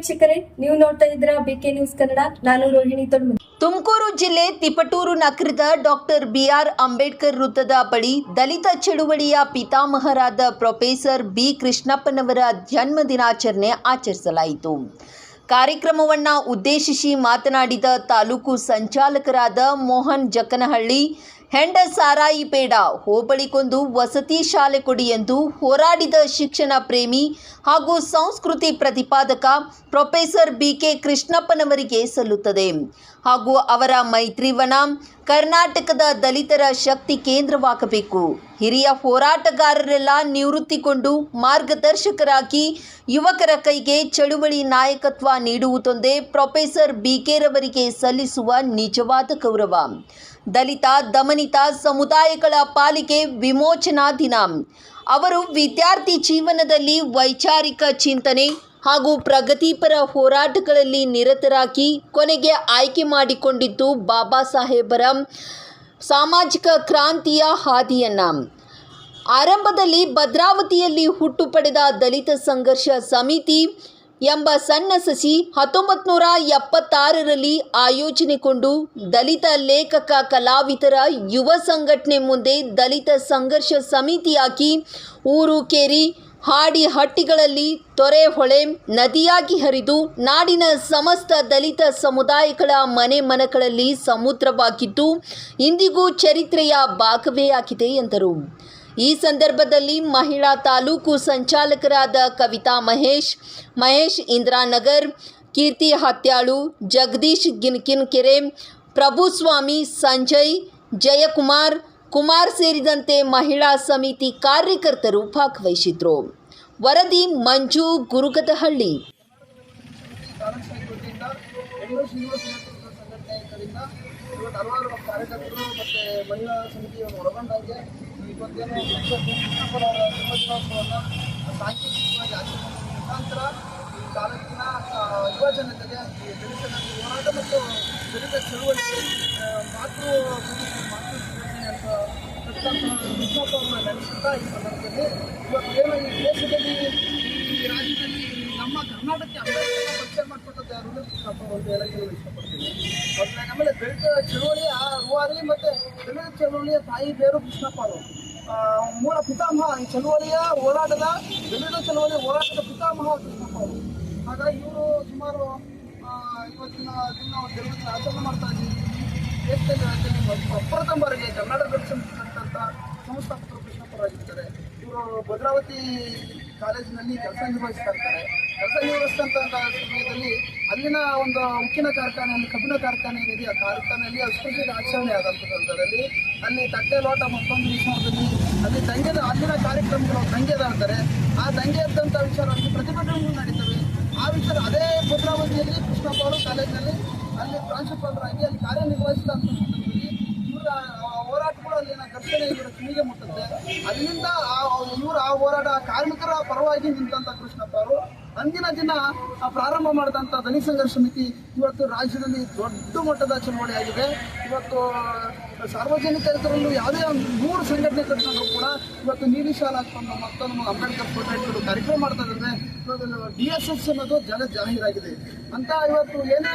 ವೀಕ್ಷಕರೇ, ನೀವು ನೋಡ್ತಾ ಇದ್ರ ಬಿಕೆ ನ್ಯೂಸ್ ಕನ್ನಡ ನಾನು ರೋಹಿಣಿ ತೊಡ್ಮ ತುಮಕೂರು ಜಿಲ್ಲೆ ತಿಪಟೂರು ನಗರದ ಡಾಕ್ಟರ್ ಬಿಆರ್ ಅಂಬೇಡ್ಕರ್ ವೃತ್ತದ ಬಳಿ ದಲಿತ ಚಳುವಳಿಯ ಪಿತಾಮಹರಾದ ಪ್ರೊಫೆಸರ್ ಬಿ ಕೃಷ್ಣಪ್ಪನವರ ಜನ್ಮ ದಿನಾಚರಣೆ ಆಚರಿಸಲಾಯಿತು. ಕಾರ್ಯಕ್ರಮವನ್ನು ಉದ್ದೇಶಿಸಿ ಮಾತನಾಡಿದ ತಾಲೂಕು ಸಂಚಾಲಕರಾದ ಮೋಹನ್ ಜಕ್ಕನಹಳ್ಳಿ ಹೆಂಡ ಸಾರಾಯಿಪೇಡ ಹೋಬಳಿಗೊಂದು ವಸತಿ ಶಾಲೆ ಕೊಡಿ ಎಂದು ಹೋರಾಡಿದ ಶಿಕ್ಷಣ ಪ್ರೇಮಿ ಹಾಗೂ ಸಂಸ್ಕೃತಿ ಪ್ರತಿಪಾದಕ ಪ್ರೊಫೆಸರ್ ಬಿ ಕೆ ಕೃಷ್ಣಪ್ಪನವರಿಗೆ ಸಲ್ಲುತ್ತದೆ. ಹಾಗೂ ಅವರ ಮೈತ್ರಿವನ ಕರ್ನಾಟಕದ ದಲಿತರ ಶಕ್ತಿ ಕೇಂದ್ರವಾಗಬೇಕು. ಹಿರಿಯ ಹೋರಾಟಗಾರರೆಲ್ಲ ನಿವೃತ್ತಿಕೊಂಡು ಮಾರ್ಗದರ್ಶಕರಾಗಿ ಯುವಕರ ಕೈಗೆ ಚಳುವಳಿ ನಾಯಕತ್ವ ನೀಡುವುದೊಂದೇ ಪ್ರೊಫೆಸರ್ ಬಿಕೆರವರಿಗೆ ಸಲ್ಲಿಸುವ ನಿಜವಾದ ಗೌರವ. ದಲಿತ, ದಮನಿತ ಸಮುದಾಯಗಳ ಪಾಲಿಗೆ ವಿಮೋಚನಾ ದಿನ. ಅವರು ವಿದ್ಯಾರ್ಥಿ ಜೀವನದಲ್ಲಿ ವೈಚಾರಿಕ ಚಿಂತನೆ ಹಾಗೂ ಪ್ರಗತಿಪರ ಹೋರಾಟಗಳಲ್ಲಿ ನಿರತರಾಗಿ ಕೊನೆಗೆ ಆಯ್ಕೆ ಮಾಡಿಕೊಂಡಿದ್ದು ಬಾಬಾ ಸಾಹೇಬರ ಸಾಮಾಜಿಕ ಕ್ರಾಂತಿಯ ಹಾದಿಯನ್ನ. ಆರಂಭದಲ್ಲಿ ಭದ್ರಾವತಿಯಲ್ಲಿ ಹುಟ್ಟು ಪಡೆದ ದಲಿತ ಸಂಘರ್ಷ ಸಮಿತಿ ಎಂಬ ಸಣ್ಣ ಸಸಿ ಹತ್ತೊಂಬತ್ತು ನೂರ ಎಪ್ಪತ್ತಾರರಲ್ಲಿ ಆಯೋಜನೆಗೊಂಡು ದಲಿತ ಲೇಖಕ ಕಲಾವಿದರ ಯುವ ಸಂಘಟನೆ ಮುಂದೆ ದಲಿತ ಸಂಘರ್ಷ ಸಮಿತಿಯಾಗಿ ಊರು ಕೇರಿ ಹಾಡಿ ಹಟ್ಟಿಗಳಲ್ಲಿ ತೊರೆ ಹೊಳೆ ನದಿಯಾಗಿ ಹರಿದು ನಾಡಿನ ಸಮಸ್ತ ದಲಿತ ಸಮುದಾಯಗಳ ಮನೆ ಮನಗಳಲ್ಲಿ ಸಮುದ್ರವಾಗಿದ್ದು ಇಂದಿಗೂ ಚರಿತ್ರೆಯ ಭಾಗವೇ ಆಗಿದೆ ಎಂದರು. ಈ ಸಂದರ್ಭದಲ್ಲಿ ಮಹಿಳಾ ತಾಲೂಕು ಸಂಚಾಲಕರಾದ ಕವಿತಾ ಮಹೇಶ್ ಮಹೇಶ್ ಇಂದ್ರಾನಗರ್, ಕೀರ್ತಿ ಹತ್ಯಾಳು, ಜಗದೀಶ್ ಗಿನ್ಕಿನ್ಕೆರೆ, ಪ್ರಭುಸ್ವಾಮಿ ಸಂಜಯ್, ಜಯಕುಮಾರ್ ಕುಮಾರ್ ಸೇರಿದಂತೆ ಮಹಿಳಾ ಸಮಿತಿ ಕಾರ್ಯಕರ್ತರು ಭಾಗವಹಿಸಿದ್ರು. ವರದಿ ಮಂಜು ಗುರುಗದಹಳ್ಳಿ. ಇವತ್ತು ಮಹಿಳಾ ಸಮಿತಿಯನ್ನು ಈ ಹೋರಾಟ ಮತ್ತು ದಲಿತ ಮಾತೃ ಅಂತ ಕೃಷ್ಣಪ್ಪ ಈ ಸಂದರ್ಭದಲ್ಲಿ ಇವತ್ತು ಏನು ಈ ದೇಶದಲ್ಲಿ ಈ ರಾಜ್ಯದಲ್ಲಿ ನಮ್ಮ ಕರ್ನಾಟಕಕ್ಕೆ ಪರಿಚಯ ಮಾಡಿಕೊಟ್ಟದ್ದು ಯಾರು ಕೃಷ್ಣಪ್ಪ ಅಂತ ಹೇಳಕ್ಕೆ ಇಷ್ಟಪಡ್ತೀನಿ ಮತ್ತೆ ಆಮೇಲೆ ದಲಿತ ಚಳುವಳಿಯ ರೂವಾರಿ ಮತ್ತೆ ದಲಿತ ಚಳುವಳಿಯ ತಾಯಿ ಬೇರು ಕೃಷ್ಣಪ್ಪ ಅವರು ಮೂಲ ಪಿತಾಮಹ ಈ ಚಳುವಳಿಯ ಹೋರಾಟದ ದಲಿತ ಚಳುವಳಿಯ ಹೋರಾಟದ ಪಿತಾಮಹ ಕೃಷ್ಣಪ್ಪ ಹಾಗಾಗಿ ಇವರು ಸುಮಾರು ಇವತ್ತಿನ ದಿನ ಒಂದು ಆಚರಣೆ ಮಾಡ್ತಾ ಇದ್ದೀವಿ. ದೇಶದಲ್ಲಿ ರಾಜ್ಯದಲ್ಲಿ ಪ್ರಪ್ರಥಮ ಬಾರಿಗೆ ಕನ್ನಡ ಸಂಸ್ಥಾಪಕರಂತ ಸಂಸ್ಥಾಪಕರು ಕೃಷ್ಣಪ್ಪರಾಗಿರ್ತಾರೆ ಇವರು ಭದ್ರಾವತಿ ಕಾಲೇಜಿನಲ್ಲಿ ಕೆಲಸ ನಿರ್ವಹಿಸ್ತಾ ಇರ್ತಾರೆ. ಕೆಲಸ ನಿರ್ವಹಿಸಿದಂಥ ಸಮಯದಲ್ಲಿ ಅಲ್ಲಿನ ಒಂದು ಉಕ್ಕಿನ ಕಾರ್ಖಾನೆಯಲ್ಲಿ ಕಬ್ಬಿಣ ಕಾರ್ಖಾನೆ ಏನಿದೆ, ಆ ಕಾರ್ಖಾನೆಯಲ್ಲಿ ಅಷ್ಟೇ ಆಚರಣೆ ಆದಂಥ ಸಂದರ್ಭದಲ್ಲಿ ಅಲ್ಲಿ ತಟ್ಟೆ ಲೋಟ ಮತ್ತೊಂದು ವಿಷಯದಲ್ಲಿ ಅಲ್ಲಿ ದಂಗೆದ ಅಲ್ಲಿನ ಕಾರ್ಯಕ್ರಮಗಳು ಅಂತಾರೆ ಆ ದಂಗೆ ಎದ್ದಂಥ ವಿಚಾರವಾಗಿ ಪ್ರತಿಭಟನೆಗಳು ನಡೀತವೆ. ಆ ವಿಚಾರ ಅದೇ ಭದ್ರಾವತಿಯಲ್ಲಿ ಕೃಷ್ಣಪ್ಪ ಅವರು ಕಾಲೇಜಿನಲ್ಲಿ ಅಲ್ಲಿ ಪ್ರಾಂಶುಪಾಲರಾಗಿ ಅಲ್ಲಿ ಕಾರ್ಯನಿರ್ವಹಿಸಿದಂತ ಸಂದರ್ಭದಲ್ಲಿ ಇವರ ಅಲ್ಲಿನ ಘರ್ಷಣೆ ಇವರ ಕಿವಿಗೆ ಮುಟ್ಟುತ್ತೆ. ಅಲ್ಲಿಂದ ಇವರು ಆ ಹೋರಾಟ ಕಾರ್ಮಿಕರ ಪರವಾಗಿ ನಿಂತಂತ ಕೃಷ್ಣಪ್ಪ ಅವರು. ಅಂದಿನ ದಿನ ಪ್ರಾರಂಭ ಮಾಡಿದಂಥ ದಲಿತ ಸಂಘರ್ಷ ಸಮಿತಿ ಇವತ್ತು ರಾಜ್ಯದಲ್ಲಿ ದೊಡ್ಡ ಮಟ್ಟದ ಚಳವಳಿ ಆಗಿದೆ ಇವತ್ತು ಸಾರ್ವಜನಿಕರಲ್ಲೂ ಯಾವುದೇ ಒಂದು ಮೂರು ಸಂಘಟನೆ ಕಟ್ಕೊಂಡ್ರು ಕೂಡ ಇವತ್ತು ನೀಲಿ ಶಾಲೆ ಹಾಕೊಂಡು ಮತ್ತೊಂದು ಅಂಬೇಡ್ಕರ್ ಫೋಟೋ ಕಾರ್ಯಕ್ರಮ ಮಾಡ್ತಾ ಇದ್ದಾರೆ. ಡಿ ಎಸ್ ಎಸ್ ಅನ್ನೋದು ಜನ ಜಾಹೀರಾಗಿದೆ. ಅಂತ ಇವತ್ತು ಏನೇ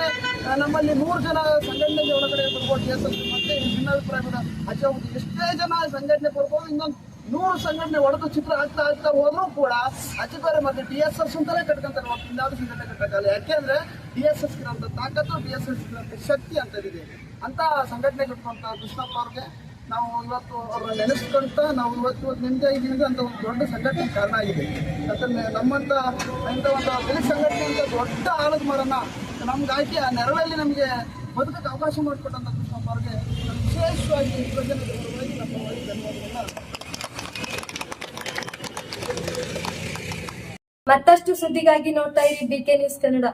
ನಮ್ಮಲ್ಲಿ ಮೂರು ಜನ ಸಂಘಟನೆಗೆ ಒಳಗಡೆ ಬರ್ಬೋದು ಡಿ ಎಸ್ ಎಸ್ ಮತ್ತೆ ಭಿನ್ನಾಭಿಪ್ರಾಯ ಅಜ್ಜ ಎಷ್ಟೇ ಜನ ಸಂಘಟನೆ ಬರ್ಬೋದು, ಇನ್ನೊಂದು ನೂರು ಸಂಘಟನೆ ಒಡೆದು ಚಿತ್ರ ಆಗ್ತಾ ಆಗ್ತಾ ಹೋದ್ರೂ ಕೂಡ ಅಜಿಬೇರೆ ಮತ್ತೆ ಡಿ ಎಸ್ ಎಸ್ ಅಂತಲೇ ಕಟ್ಕೊಂತಾರೆ ಒಟ್ಟು ಇನ್ಯಾವುದು ಸಂಘಟನೆ ಕಟ್ಟಕ್ಕಾಗಲ್ಲ ಯಾಕೆಂದ್ರೆ ಡಿ ಎಸ್ ಎಸ್ ಇರೋಂಥ ತಾಕತ್ತು ಡಿ ಎಸ್ ಎಸ್ ಇರೋಂಥ ಶಕ್ತಿ ಅಂತದಿದೆ ಅಂತ ಸಂಘಟನೆ ಕಟ್ಕೊಂತ ಕೃಷ್ಣಪ್ಪ ಅವ್ರಿಗೆ ನಾವು ಇವತ್ತು ಅವ್ರನ್ನ ನೆನೆಸ್ಕೊಂತ ನಾವು ಇವತ್ತು ನಿಮ್ದೇ ಇದೀವಿ ಅಂತ ಒಂದು ದೊಡ್ಡ ಸಂಘಟನೆ ಕಾರಣ ಆಗಿದೆ. ಯಾಕಂದ್ರೆ ನಮ್ಮಂತ ಇಂಥ ಒಂದು ದಲಿತ ಸಂಘಟನೆ ಅಂತ ದೊಡ್ಡ ಆಳದ ಮರನ ನಮ್ಗೆ ಆ ನೆರಳಲ್ಲಿ ನಮಗೆ ಬದುಕಕ್ಕೆ ಅವಕಾಶ ಮಾಡಿಕೊಟ್ಟಂತ ಕೃಷ್ಣಪ್ಪ ಅವ್ರಿಗೆ ವಿಶೇಷವಾಗಿ ಯುವಜನ ಪರವಾಗಿ ನಮ್ಮ ಪರವಾಗಿ ಧನ್ಯವಾದಗಳನ್ನ ಮತ್ತಷ್ಟು ಸುದ್ದಿಗಾಗಿ ನೋಡ್ತಾ ಇರಿ ಬಿಕೆ ನ್ಯೂಸ್ ಕನ್ನಡ.